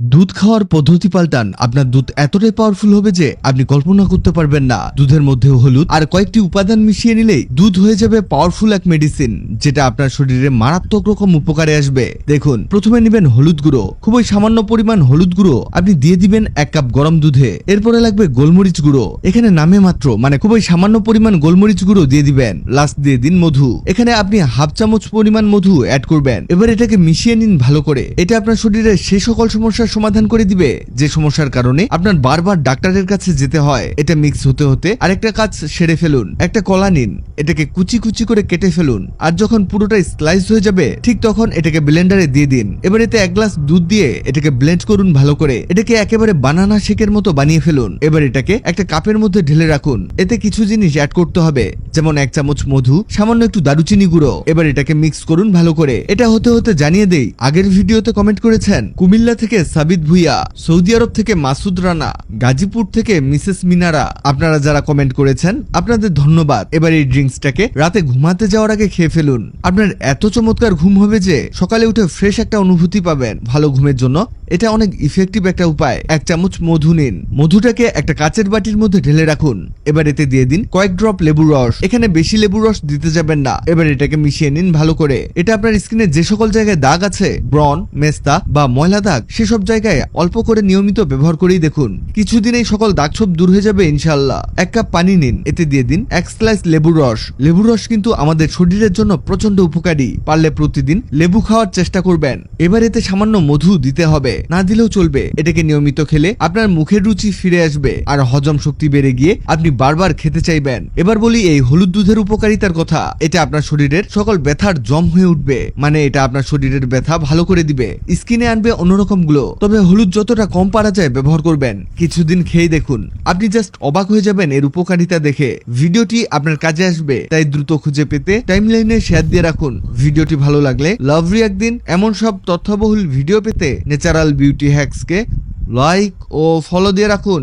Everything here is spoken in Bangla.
দুধ খাওয়ার পদ্ধতি পাল্টান। আপনার দুধ এতটাই পাওয়ারফুল হবে যে আপনি কল্পনা করতে পারবেন না। দুধের মধ্যে হলুদ আর কয়েকটি উপাদান মিশিয়ে নিলেই দুধ হয়ে যাবে পাওয়ারফুল এক মেডিসিন যেটা আপনার শরীরে মারাত্মক রকম উপকারে আসবে। দেখুন, প্রথমে নেবেন হলুদ গুঁড়ো। খুবই সামান্য পরিমাণ হলুদ গুঁড়ো আপনি দিয়ে দিবেন এক কাপ গরম দুধে। এরপরে লাগবে গোলমরিচ গুঁড়ো। এখানে নামে মাত্র মানে খুবই সামান্য পরিমাণ গোলমরিচ গুঁড়ো দিয়ে দিবেন। লাস্ট দিয়ে দিন মধু। এখানে আপনি হাফ চামচ পরিমাণ মধু অ্যাড করবেন। এবার এটাকে মিশিয়ে নিন ভালো করে। এটা আপনার শরীরের সেই সকল সমস্যার সমাধান করে দিবে? যে সমস্যার কারণে আপনার বারবার ডাক্তারের কাছে যেতে হয়, এটা মিক্স হতে হতে আরেকটা কাজ সেরে ফেলুন। একটা কলা নিন, এটাকে কুচি কুচি করে কেটে ফেলুন। আর যখন পুরোটা স্লাইস হয়ে যাবে, ঠিক তখন এটাকে ব্লেন্ডারে দিয়ে দিন। এবার এতে এক গ্লাস দুধ দিয়ে এটাকে ব্লেন্ড করুন ভালো করে। এটাকে একেবারে বানানা শেকের মতো বানিয়ে ফেলুন। এবার এটাকে একটা কাপের মধ্যে ঢেলে রাখুন। এতে কিছু জিনিস অ্যাড করতে হবে। যেমন এক চামচ মধু, সামান্য একটু দারুচিনি গুঁড়ো। এবার এটাকে মিক্স করুন ভালো করে। এটা হতে হতে জানিয়ে দেই, আগের ভিডিওতে কমেন্ট করেছেন, কুমিল্লা থেকে সাবিত ভুইয়া, সৌদি আরব থেকে মাসুদ রানা, গাজীপুর থেকে মিসেস মিনারা। আপনারা যারা কমেন্ট করেছেন, আপনাদের ধন্যবাদ। এবার এই ড্রিঙ্কসটাকে রাতে ঘুমাতে যাওয়ার আগে খেয়ে ফেলুন। আপনার এত চমৎকার ঘুম হবে যে সকালে উঠে ফ্রেশ একটা অনুভূতি পাবেন। ভালো ঘুমের জন্য এটা অনেক ইফেক্টিভ একটা উপায়। এক চামচ মধু নিন। মধুটাকে একটা কাচের বাটির মধ্যে ঢেলে রাখুন। এবার এতে দিয়ে দিন কয়েক ড্রপ লেবুর রস। এখানে বেশি লেবুর রস দিতে যাবেন না। এবার এটাকে মিশিয়ে নিন ভালো করে। এটা আপনার স্কিনে যে সকল জায়গায় দাগ আছে ব্রন মেস্তা বা ময়লা দাগ, সেসব জায়গায় অল্প করে নিয়মিত ব্যবহার করেই দেখুন। কিছুদিন এই সকল দাগ সব দূর হয়ে যাবে ইনশাল্লাহ এক কাপ পানি নিন। এতে দিয়ে দিন এক স্লাইস লেবুর রস। লেবুর রস কিন্তু আমাদের শরীরের জন্য প্রচণ্ড উপকারী। পারলে প্রতিদিন লেবু খাওয়ার চেষ্টা করবেন। এবার এতে সামান্য মধু দিতে হবে। না দিলেও চলবে। এটাকে নিয়মিত খেলে আপনার মুখের রুচি ফিরে আসবে আর হজম শক্তি বেড়ে গিয়ে আপনি বারবার খেতে চাইবেন। এবার বলি এই হলুদ দুধের উপকারিতার কথা। এটা আপনার শরীরের সকল ব্যথার জম হয়ে উঠবে। মানে এটা আপনার শরীরের ব্যথা ভালো করে দিবে। স্কিনে আনবে অন্যরকম গ্লো। তবে হলুদ যতটা কম পারা যায় ব্যবহার করবেন। কিছুদিন খেয়ে দেখুন। আপনি জাস্ট অবাক হয়ে যাবেন এর উপকারিতা দেখে। ভিডিওটি আপনার কাজে আসবে। তাই দ্রুত খুঁজে পেতে টাইমলাইনে শেয়ার দিয়ে রাখুন। ভিডিওটি ভালো লাগলে লাভ একদিন এমন সব তথ্যবহুল ভিডিও পেতে ন্যাচারাল বিউটি হ্যাক্সকে লাইক ও ফলো দিয়ে রাখুন।